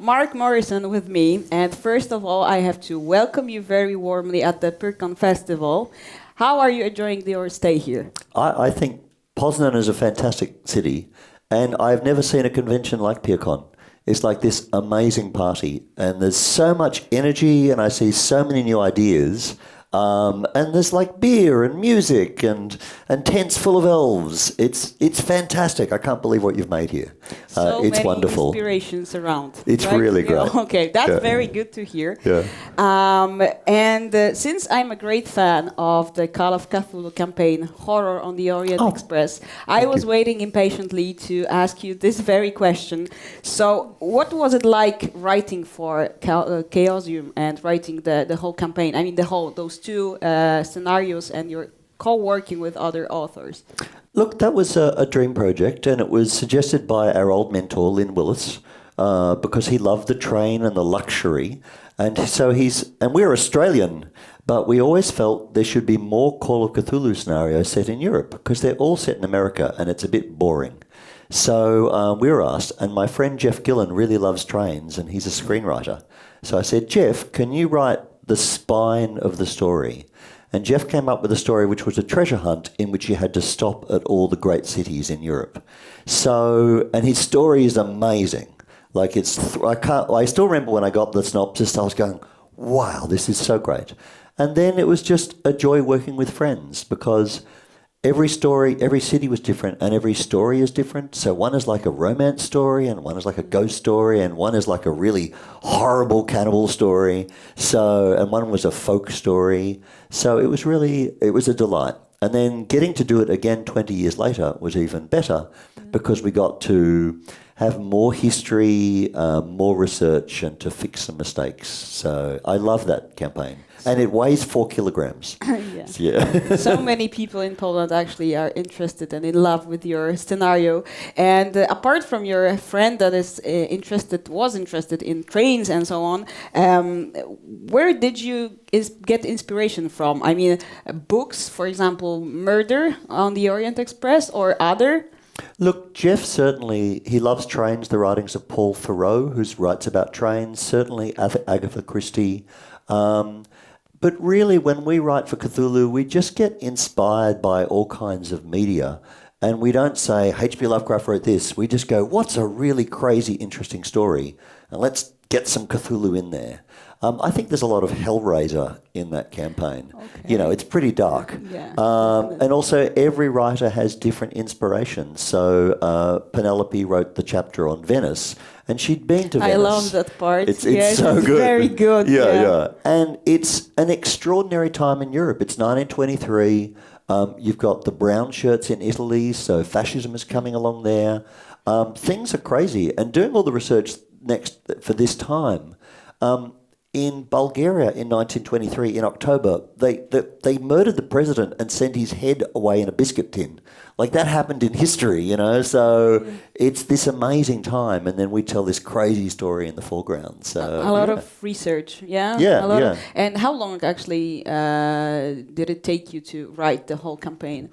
Mark Morrison with me, and first of all, I have to welcome you very warmly at the Pirkan Festival. How are you enjoying your stay here? I, I think Poznan is a fantastic city, and I've never seen a convention like PeerCon. It's like this amazing party, and there's so much energy, and I see so many new ideas. Um, and there's like beer and music and, and tents full of elves. It's it's fantastic. I can't believe what you've made here. So uh, it's many wonderful. inspirations around. It's right? really Yeah, great. Okay, that's Yeah. very good to hear. Yeah. Um, and uh, since I'm a great fan of the Call of Cthulhu campaign, Horror on the Orient Oh, Express, I was you. waiting impatiently to ask you this very question. So, what was it like writing for uh, Chaosium and writing the, the whole campaign? I mean, the whole those two uh, scenarios, and you're co-working with other authors. Look, that was a, a dream project, and it was suggested by our old mentor, Lynn Willis, uh, because he loved the train and the luxury. And so he's, and we're Australian, but we always felt there should be more Call of Cthulhu scenarios set in Europe because they're all set in America and it's a bit boring. So um, we were asked, and my friend Jeff Gillen really loves trains and he's a screenwriter. So I said, Jeff, can you write the spine of the story? And Jeff came up with a story which was a treasure hunt in which you had to stop at all the great cities in Europe. So, and his story is amazing. Like it's, th- I can't, I still remember when I got the synopsis, I was going, wow, this is so great. And then it was just a joy working with friends because every story, every city was different and every story is different. So one is like a romance story and one is like a ghost story and one is like a really horrible cannibal story. So, and one was a folk story. So it was really, it was a delight. And then getting to do it again 20 years later was even better because we got to have more history, uh, more research, and to fix some mistakes. So I love that campaign. And it weighs four kilograms. yeah. Yeah. so many people in Poland actually are interested and in love with your scenario. And uh, apart from your friend that is uh, interested, was interested in trains and so on, um, where did you is get inspiration from? I mean, uh, books, for example, Murder on the Orient Express, or other. Look, Jeff certainly, he loves trains, the writings of Paul Thoreau, who writes about trains, certainly Ag- Agatha Christie. Um, but really, when we write for Cthulhu, we just get inspired by all kinds of media. And we don't say, H.P. Lovecraft wrote this. We just go, what's a really crazy, interesting story? And let's get some Cthulhu in there. Um, I think there's a lot of Hellraiser in that campaign. You know, it's pretty dark. Yeah. Um, and also, every writer has different inspirations. So, uh, Penelope wrote the chapter on Venice, and she'd been to Venice. I love that part. It's, it's Yes, so it's good. very good, Yeah, yeah. yeah, And it's an extraordinary time in Europe. It's 1923. Um, you've got the brown shirts in Italy, so fascism is coming along there. Um, things are crazy. And doing all the research next for this time, um, in Bulgaria in 1923, in October, they, they they murdered the president and sent his head away in a biscuit tin. Like that happened in history, you know. So it's this amazing time, and then we tell this crazy story in the foreground. So a lot yeah. of research, yeah. Yeah, a lot yeah. Of, and how long actually uh, did it take you to write the whole campaign?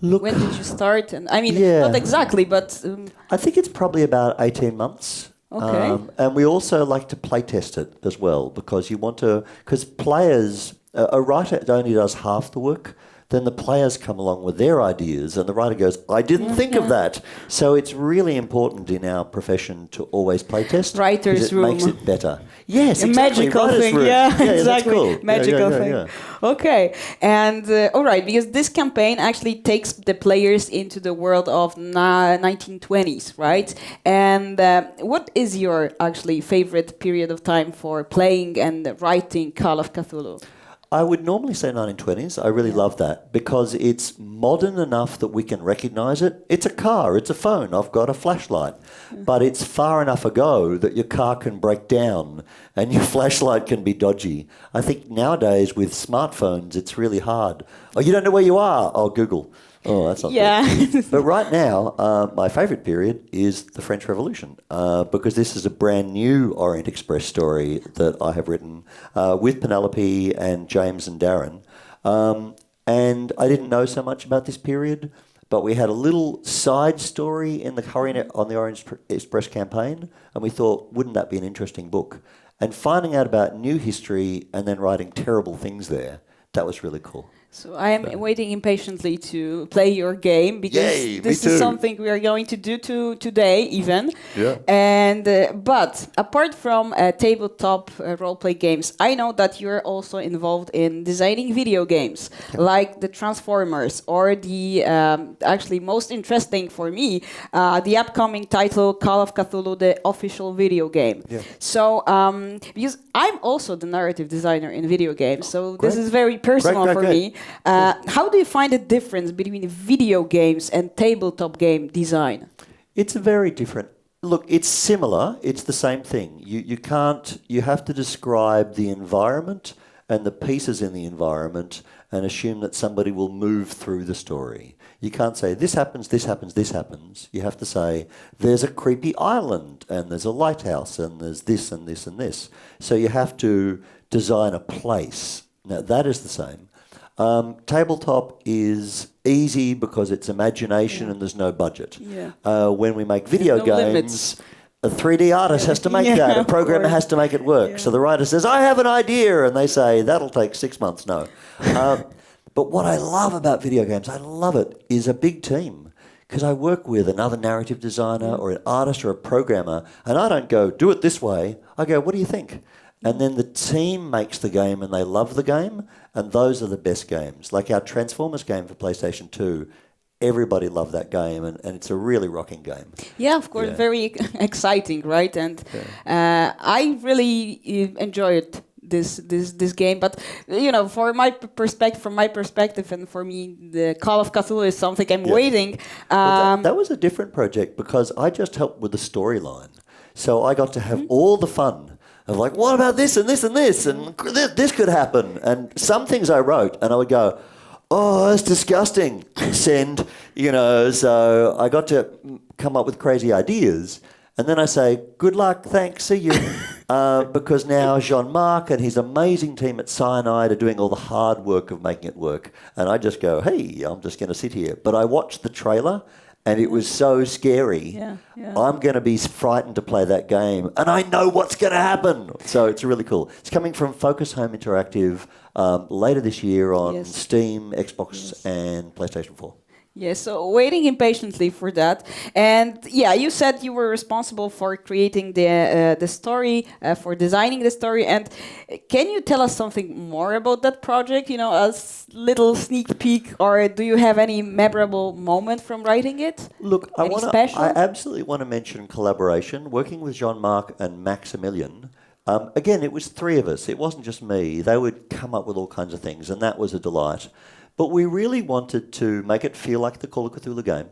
look. When did you start? And I mean, Yeah. not exactly, but um, I think it's probably about 18 months. Um, and we also like to play test it as well because you want to, because players, a, a writer only does half the work. Then the players come along with their ideas, and the writer goes, I didn't think of that. So it's really important in our profession to always play test. Writer's it room. makes it better. Yes, a exactly. magical writer's thing, room. yeah, that's exactly, cool. Yeah, yeah, magical yeah, thing. yeah. Okay, and uh, all right, because this campaign actually takes the players into the world of na- 1920s, right? And uh, what is your actually favorite period of time for playing and writing Call of Cthulhu? I would normally say 1920s. I really love that because it's modern enough that we can recognize it. It's a car, it's a phone, I've got a flashlight. Mm-hmm. But it's far enough ago that your car can break down and your flashlight can be dodgy. I think nowadays with smartphones, it's really hard. Oh, you don't know where you are? Oh, Google. Oh, that's not good. Yeah. But right now, uh, my favourite period is the French Revolution uh, because this is a brand new Orient Express story that I have written uh, with Penelope and James and Darren. Um, and I didn't know so much about this period, but we had a little side story in the Orient, on the Orange Express campaign, and we thought, wouldn't that be an interesting book? And finding out about new history and then writing terrible things there, that was really cool. So I am waiting impatiently to play your game because Yay, this is something we are going to do to today even. Yeah. And uh, but apart from uh, tabletop uh, role play games, I know that you're also involved in designing video games like the Transformers or the um, actually most interesting for me uh, the upcoming title Call of Cthulhu, the official video game. Yeah. So um, because I'm also the narrative designer in video games, so this is very personal great, for great. me. Uh, how do you find the difference between video games and tabletop game design? It's very different. Look, it's similar. It's the same thing. You you can't. You have to describe the environment and the pieces in the environment and assume that somebody will move through the story. You can't say this happens, this happens, this happens. You have to say there's a creepy island and there's a lighthouse and there's this and this and this. So you have to design a place. Now that is the same. Um, tabletop is easy because it's imagination and there's no budget. Yeah. Uh, when we make video no games, limits. a 3D artist has to make Yeah, that. A programmer has to make it work. So the writer says, I have an idea. And they say, that'll take six months. No. Um, but what I love about video games, I love it, is a big team. Because I work with another narrative designer or an artist or a programmer, and I don't go, do it this way. I go, what do you think? And then the team makes the game and they love the game, and those are the best games. Like our Transformers game for PlayStation 2, everybody loved that game, and, and it's a really rocking game. Yeah, of course, Yeah. very exciting, right? And uh, I really uh, enjoyed this this this game. But you know, for my perspective, from my perspective, and for me, the Call of Cthulhu is something I'm Yeah. waiting. But that- Um, that, was a different project because I just helped with the storyline. So I got to have Mm-hmm. all the fun of like, what about this and this and this and this, this could happen. And some things I wrote and I would go, oh, that's disgusting. Send, you know. So I got to come up with crazy ideas. And then I say, good luck, thanks, see you. uh, because now Jean Marc and his amazing team at Cyanide are doing all the hard work of making it work. And I just go, hey, I'm just going to sit here. But I watched the trailer and it was so scary. Yeah, yeah. I'm going to be frightened to play that game. And I know what's going to happen. So it's really cool. It's coming from Focus Home Interactive um, later this year on Yes. Steam, Xbox, and PlayStation 4. Yes, so waiting impatiently for that. And yeah, you said you were responsible for creating the uh, the story, uh, for designing the story. And can you tell us something more about that project? You know, a s- little sneak peek, or do you have any memorable moment from writing it? Look, I want to. I absolutely want to mention collaboration. Working with Jean Marc and Maximilian. Um, again, it was three of us. It wasn't just me. They would come up with all kinds of things, and that was a delight. But we really wanted to make it feel like the Call of Cthulhu game.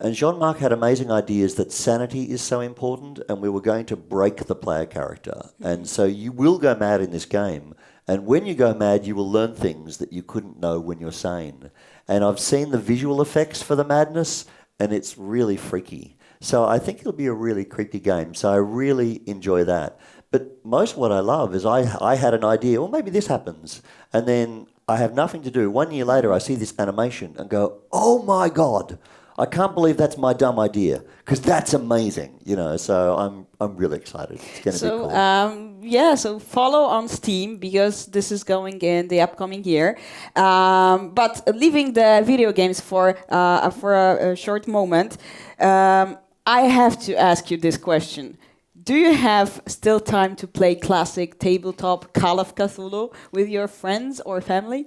And Jean Marc had amazing ideas that sanity is so important, and we were going to break the player character. And so you will go mad in this game. And when you go mad, you will learn things that you couldn't know when you're sane. And I've seen the visual effects for the madness, and it's really freaky. So I think it'll be a really creepy game. So I really enjoy that. But most what I love is I, I had an idea, well, maybe this happens. And then I have nothing to do. One year later, I see this animation and go, oh my God, I can't believe that's my dumb idea because that's amazing, you know. So I'm, I'm really excited. It's going to be cool. um, yeah, so follow on Steam because this is going in the upcoming year. Um, but leaving the video games for uh, for a, a short moment, um, I have to ask you this question. Do you have still time to play classic tabletop Call of Cthulhu with your friends or family?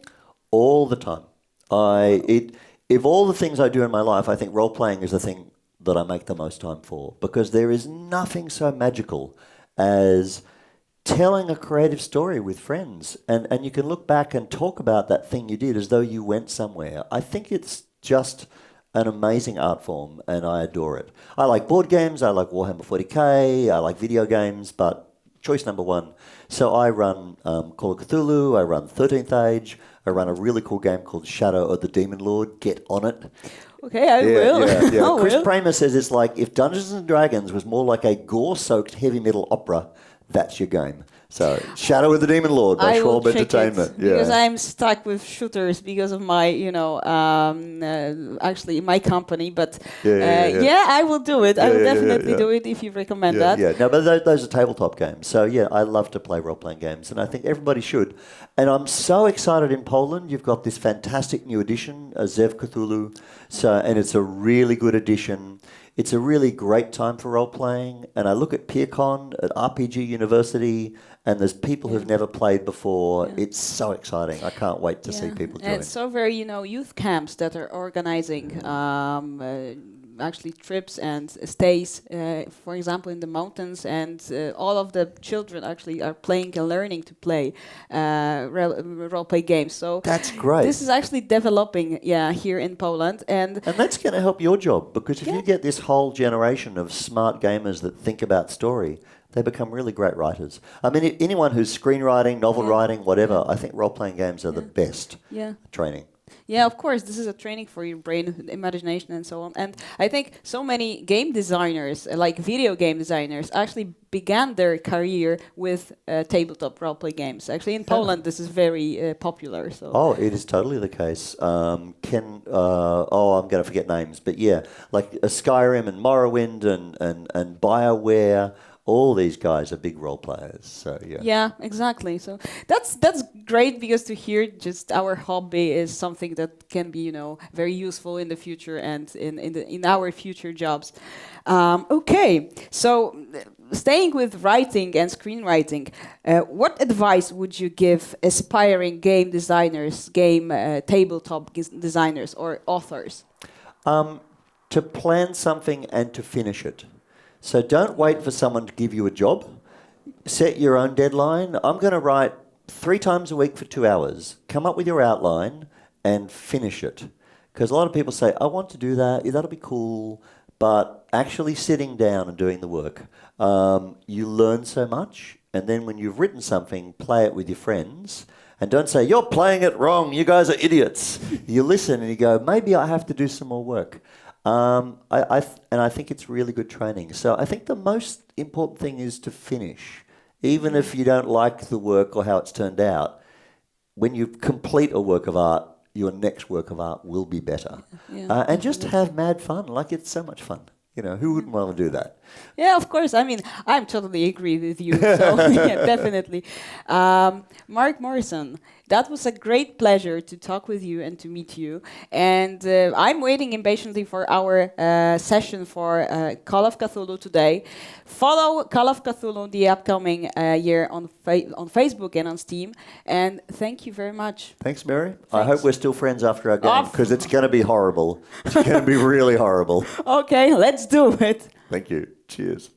all the time. I it if all the things I do in my life, I think role playing is the thing that I make the most time for because there is nothing so magical as telling a creative story with friends and and you can look back and talk about that thing you did as though you went somewhere. I think it's just an amazing art form and I adore it. I like board games, I like Warhammer 40k, I like video games, but choice number one. So I run um, Call of Cthulhu, I run 13th Age, I run a really cool game called Shadow of the Demon Lord. Get on it. Okay, I will. Yeah, yeah. I Chris will. Kramer says it's like if Dungeons and Dragons was more like a gore-soaked heavy metal opera, that's your game. So, Shadow of the Demon Lord by I will Schwab Entertainment. it because. I'm stuck with shooters because of my, you know, um, uh, actually my company. But Yeah, yeah, uh, yeah, yeah. I will do it. I Yeah, will yeah, yeah, definitely yeah. do it if you recommend yeah, that. yeah. No, but those, those are tabletop games. So yeah, I love to play role playing games, and I think everybody should. And I'm so excited in Poland. You've got this fantastic new edition, uh, Zev Cthulhu. So and it's a really good edition. It's a really great time for role playing. And I look at PeerCon at RPG University, and there's people who've never played before. It's so exciting. I can't wait to see Yeah. people And join. it's so very, you know, youth camps that are organizing um, uh, actually trips and stays, uh, for example, in the mountains, and uh, all of the children actually are playing and learning to play uh, role play games. So That's great. this is actually developing, yeah, here in Poland, and And that's going to help your job because if Yeah. you get this whole generation of smart gamers that think about story, they become really great writers. I mean, i- anyone who's screenwriting, novel Yeah. writing, whatever, I think role playing games are the best yeah. training. Yeah, of course, this is a training for your brain, imagination, and so on. And I think so many game designers, uh, like video game designers, actually began their career with uh, tabletop role play games. Actually, in Poland, this is very uh, popular. So Oh, it is totally the case. Um, Ken, uh, oh, I'm going to forget names, but yeah, like uh, Skyrim and Morrowind and, and, and BioWare, all these guys are big role players. So yeah. yeah, exactly. So that's that's great because to hear just our hobby is something that can be, you know, very useful in the future and in in, the, in our future jobs. Um, okay, so staying with writing and screenwriting, uh, what advice would you give aspiring game designers, game uh, tabletop designers, or authors? Um, to plan something and to finish it. So don't wait for someone to give you a job. Set your own deadline. I'm going to write three times a week for two hours. Come up with your outline and finish it. Because a lot of people say, I want to do that. Yeah, that'll be cool. But actually sitting down and doing the work, um, you learn so much. And then when you've written something, play it with your friends. And don't say, you're playing it wrong. You guys are idiots. you listen and you go, maybe I have to do some more work. Um, I, I th- and I think it's really good training. So I think the most important thing is to finish. Even if you don't like the work or how it's turned out, when you complete a work of art, your next work of art will be better. Yeah, uh, and just have mad fun. Like it's so much fun. You know, who wouldn't want to do that? Yeah, of course. I mean, I'm totally agree with you. So yeah, definitely. Um, Mark Morrison, that was a great pleasure to talk with you and to meet you. And uh, I'm waiting impatiently for our uh, session for uh, Call of Cthulhu today. Follow Call of Cthulhu the upcoming uh, year on fa- on Facebook and on Steam. And thank you very much. Thanks, Mary. I hope we're still friends after our game because it's going to be horrible. It's going to be really horrible. Okay, let's do it. Thank you. Cheers.